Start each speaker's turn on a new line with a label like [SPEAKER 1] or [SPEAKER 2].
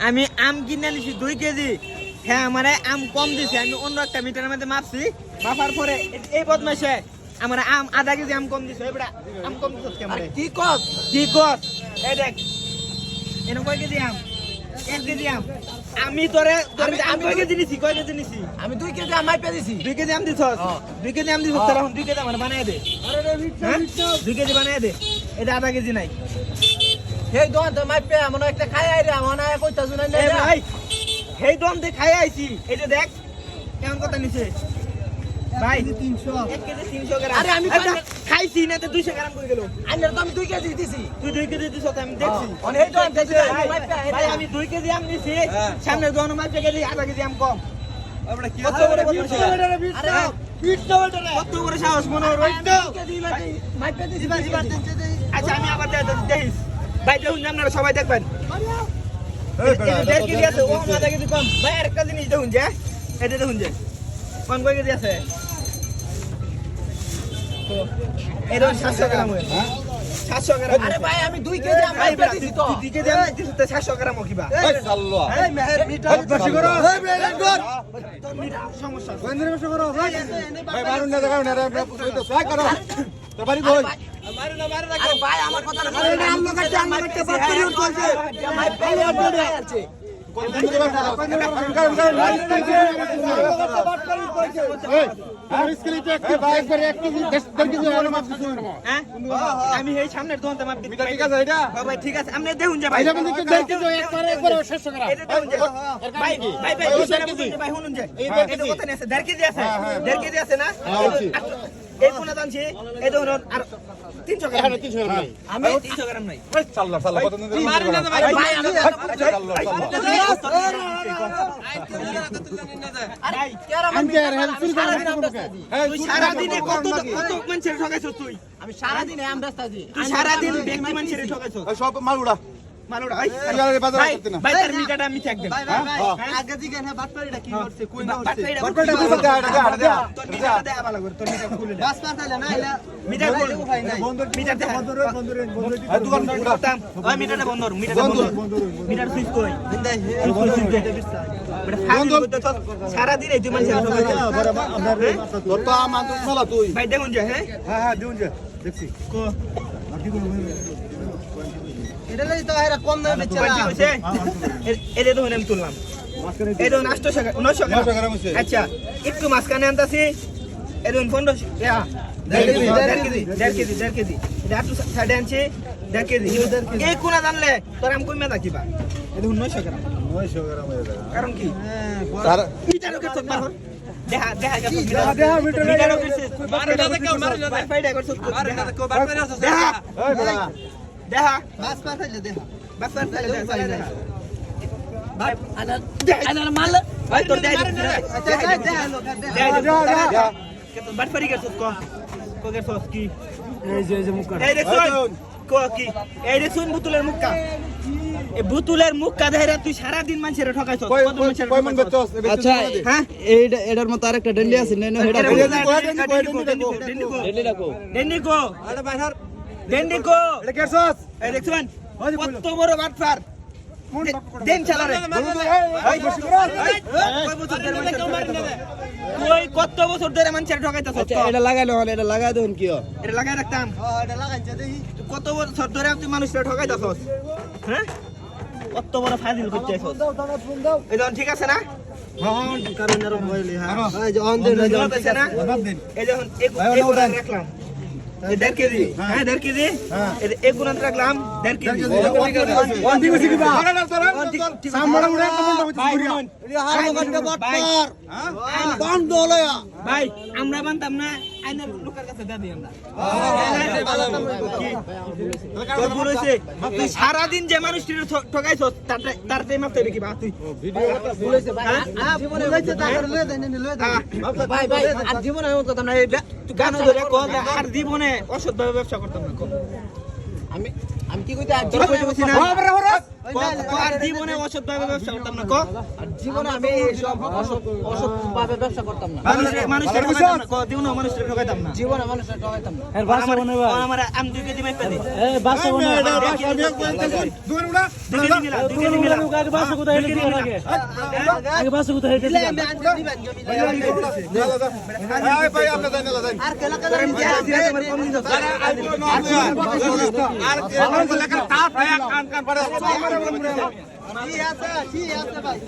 [SPEAKER 1] আমি আম কিনে নিছি দুই কেজি। হ্যাঁ আমার আম কম দিছে আমি অন্য একটা মিটারের মধ্যে মাপছি। মাপার পরে এই বদমাইশে আমার আম আধা কেজি আম কম দিছে। আম কম দিছে
[SPEAKER 2] কি কস?
[SPEAKER 1] কি কর এই দেখ এনে কয় কেজি আম? এক কেজি আম। আমি তোরে
[SPEAKER 2] আমি-
[SPEAKER 1] আম
[SPEAKER 2] আমি
[SPEAKER 1] কয়
[SPEAKER 2] দুই-
[SPEAKER 1] কেজি নিছি? কয় কেজি নিছি?
[SPEAKER 2] আমি দুই কেজি আমায় পে দিছি।
[SPEAKER 1] দুই কেজি আম দিছস। দুই কেজি আম দিছস তাহলে দুই কেজি আমার বানায় দে। হ্যাঁ? দুই কেজি বানায় দে। এটা আধা কেজি নাই।
[SPEAKER 2] সেই দোকান তো মাই পে মনে একটা খাই আইরে মনে হয় কইতা শুনাই
[SPEAKER 1] এ
[SPEAKER 2] না
[SPEAKER 1] ভাই সেই দম দিয়ে খাই আইছি। এই যে দেখ কেমন কথা নিছে? ভাই তিনশো। এক কেজি তিনশো গ্রাম।
[SPEAKER 2] আরে আমি
[SPEAKER 1] আচ্ছা, খাইছি না তো দুইশো গ্রাম করে গেল।
[SPEAKER 2] আইনের তো আমি দুই কেজি দিছি।
[SPEAKER 1] তুই দুই কেজি দিছ তো আমি দেখছি।
[SPEAKER 2] অন এই দোকান থেকে
[SPEAKER 1] ভাই, আমি দুই কেজি আম নিছি।
[SPEAKER 3] হ্যাঁ।
[SPEAKER 1] সামনে মাছ কেজি আধা কেজি আম কম।
[SPEAKER 3] আমরা কি
[SPEAKER 1] কত বড় বদমাশ
[SPEAKER 2] আরে
[SPEAKER 1] কত বড় সাহস মনে হয় রোহিত তো?
[SPEAKER 2] দুই কেজি মাই পে দিছি
[SPEAKER 1] আচ্ছা আমি আবার দেখ দেখিস। ভাই দেখুন আপনারা সবাই দেখবেন।
[SPEAKER 3] এই বেড়া,
[SPEAKER 1] এই যে দেড় কেজি আছে ও আধা কেজি কম। ভাই আরেকটা জিনিস দেখুন যে এটা দেখুন যে কোন কয় কেজি আছে? তো, সাতশো গ্রাম হ্যাঁ? সাতশো গ্রাম
[SPEAKER 2] আরে ভাই আমি দুই কেজি দিছি তো
[SPEAKER 1] দুই কেজি আম দিছিস তো সাতশো গ্রাম কিবা।
[SPEAKER 3] এই চাল্লো।
[SPEAKER 1] এই মেহের
[SPEAKER 3] করো।
[SPEAKER 1] তোর মিটার সমস্যা। আছে।
[SPEAKER 3] ভাই, মারুন না, দেখাও না, রে, আমরা বুঝাই তো, ভাই, করো। তোর বাড়ি কই?
[SPEAKER 2] আরে ভাই আমার কথা না
[SPEAKER 3] আরে আল্লাহ কাটতে, আল্লাহ কাটতে, বাদ করি চলছে।
[SPEAKER 2] মাই পে আছে।
[SPEAKER 1] হ্যাঁ? আমি এই সামনের
[SPEAKER 3] মিটার ঠিক আছে এটা?
[SPEAKER 1] হ্যাঁ ঠিক আছে আপনি দেখুন যে ভাই শুনুন যে
[SPEAKER 3] দেড় কেজি।
[SPEAKER 1] কত নিয়েছে দেড় কেজি আছে
[SPEAKER 3] হ্যাঁ, হ্যাঁ।
[SPEAKER 1] দেড় কেজি আছে না
[SPEAKER 3] হ্যাঁ,
[SPEAKER 1] এই কোনা দানছি এই দেখুন আর তিনশো গ্রাম
[SPEAKER 3] এখানে 300 গ্রাম নাই।
[SPEAKER 1] আমি তিনশো গ্রাম নাই
[SPEAKER 3] চাল্লো, চাল্লো, কত দিন
[SPEAKER 1] মারুন না ভাই,
[SPEAKER 3] ভাই,
[SPEAKER 1] আমি-
[SPEAKER 3] চাল্লো, চাল্লো। আমি
[SPEAKER 1] সারাদিনে
[SPEAKER 2] আমি রাস্তা দি
[SPEAKER 1] তুই সারাদিন ব্যক্তি মানুষের ঠকাইছস
[SPEAKER 3] এই, সব মাল উড়া।
[SPEAKER 1] মালুড়া ভাই
[SPEAKER 3] বাজারে বাজারে করতে না।
[SPEAKER 1] ভাই তার মিটারটা আমি চেক দেব
[SPEAKER 2] আগে দিকে না বাটপাড়িটা কি করছে কই না
[SPEAKER 1] বাটপাড়িটা
[SPEAKER 3] বাটপাড়িটা তুই বলতে, এটা দে, এটা দে।
[SPEAKER 1] তোর মিটারটা দেয়া ভালো করে তোর মিটার খুলে দে।
[SPEAKER 2] বাস পাতালে না এলা
[SPEAKER 1] মিটার খুলে। মিটার দে
[SPEAKER 3] এই, দোকান উড়া।
[SPEAKER 1] ওই মিটারটা বন্ধ কর মিটারটা বন্ধ মিটার সুইচ কই? সারাদিন এই তুই মানুষের ঠকাইছস
[SPEAKER 3] তোর তো আম তুই।
[SPEAKER 1] ভাই দেখুন যে হ্যাঁ?
[SPEAKER 3] হ্যাঁ হ্যাঁ দিউন যে দেখছি।
[SPEAKER 1] কো
[SPEAKER 2] এটা তো এরা কম দামে বেচে
[SPEAKER 1] কয়টি কইছে? এই আমি তুললাম। এই আটশো টাকা নয়শো গ্রাম
[SPEAKER 3] 900 গ্রাম হইছে।
[SPEAKER 1] আচ্ছা একটু মাঝখানে আনতাছি। এই দেখুন পনেরোশো ইয়া,
[SPEAKER 2] দেড় কেজি,
[SPEAKER 1] দেড় কেজি দেড় কেজি এটা একটু সাইডে আনছি দেড় কেজি। এই কোনা জানলে তোর আমি কইমা থাকিবা। এই দেখুন গ্রাম
[SPEAKER 3] 900 গ্রাম যাবে
[SPEAKER 1] কারণ কি? মিটারও দেখা দেখা।
[SPEAKER 3] দেখা, দেখা
[SPEAKER 2] বাস পাতালে দেখা
[SPEAKER 1] বাস বাস দেখা দেখা
[SPEAKER 2] ভাই আনা আনা মাল
[SPEAKER 1] ভাই তোর দেখ
[SPEAKER 2] আচ্ছা যা যা লোক
[SPEAKER 3] যা।
[SPEAKER 1] বাটপারি গেছত ক ক গেছত কি
[SPEAKER 3] এই যে এই যে মুখ
[SPEAKER 1] এই দেখুন ক কি এই দেখুন বুতুলের মুক্কা এই বুতুলের মুক্কা ধরে তুই সারা দিন মানুষের ঠকাইছ কত মানুষের
[SPEAKER 3] কয় মন বেচছস
[SPEAKER 4] আচ্ছা
[SPEAKER 1] হ্যাঁ
[SPEAKER 4] এইটা এটার মতো আরেকটা ডেন্ডি আছে নেন হেডা
[SPEAKER 1] এটা
[SPEAKER 3] ডেন্ডি কো, ডেন্ডি কো, ডেন্ডি কো।
[SPEAKER 1] আরে বাইহার ডেন্ডিকো
[SPEAKER 3] এটা কেছস
[SPEAKER 1] এই দেখুন কত বড় বাটপার দেন চালারে।
[SPEAKER 3] এই বসি
[SPEAKER 1] ঠকাইতাছ? কই কত বছর ধরে মানুষের ঠকাইতাছ
[SPEAKER 4] আচ্ছা এটা লাগাইলে হলে এটা লাগাই দেখুন কি হয়
[SPEAKER 1] এটা লাগাই রাখতাম।
[SPEAKER 2] এটা লাগাইছে দেখি।
[SPEAKER 1] তুই কত বছর ধরে তুই মানুষের ঠকাইতাছস হ্যাঁ? কত বড় ফাজিল করছিস এই দেখুন ঠিক আছে না?
[SPEAKER 2] কারণ এর মোবাইলে হ্যাঁ
[SPEAKER 3] হ্যাঁ।
[SPEAKER 2] এই যে অন দেন এই যে
[SPEAKER 1] আছে
[SPEAKER 3] দিন
[SPEAKER 1] এই দেখুন এক এক রাখলাম। দেড় কেজি। হ্যাঁ। দেড় কেজি।
[SPEAKER 3] হ্যাঁ।
[SPEAKER 1] এক গুণ রাখলাম দেড় কেজি। ভাই আমরা বানতাম না আইনের লোকের কাছে আমরা তুই সারাদিন যে মানুষটির ঠকাইছ তার তার টাইম কি বা? তুই হ্যাঁ?
[SPEAKER 2] জীবনে হইছে তার লয়ে দেন লয়ে দেন।
[SPEAKER 1] হ্যাঁ।
[SPEAKER 2] ভাই ভাই আর জীবনে এমন কথা না এটা
[SPEAKER 1] তুই গান ধরে আর জীবনে অসৎ ভাবে ব্যবসা করতাম না
[SPEAKER 2] আমি আমি কি কইতে আর
[SPEAKER 1] তোরা আর জীবনে অসৎ ভাবে ব্যবসা করতাম না ক
[SPEAKER 2] আর জীবনে আমি এইসব অসৎ অসৎ ভাবে ব্যবসা করতাম না
[SPEAKER 1] মানুষের মানুষের ঠকাইতাম না ক জীবনে মানুষের ঠকাইতাম না
[SPEAKER 2] জীবনে মানুষের ঠকাইতাম না
[SPEAKER 1] আমার আমার আম দুই কেজি মাইপা দে
[SPEAKER 3] এই বাসা আমি এক পয়েন্ট দেখুন। দুই মিনিট,
[SPEAKER 1] দুই কেজি মিলা দুই কেজি মিলা দুই কেজি মিলা
[SPEAKER 3] যা, যা, যা। এই ভাই, আপনি যান, না, যান।
[SPEAKER 1] আর কেলা কেলা দিরা কম দিছ
[SPEAKER 3] আর কে বলছে লেখা তাপ কান কান পারে
[SPEAKER 1] ঠিক আছে? ঠিক আছে ভাই?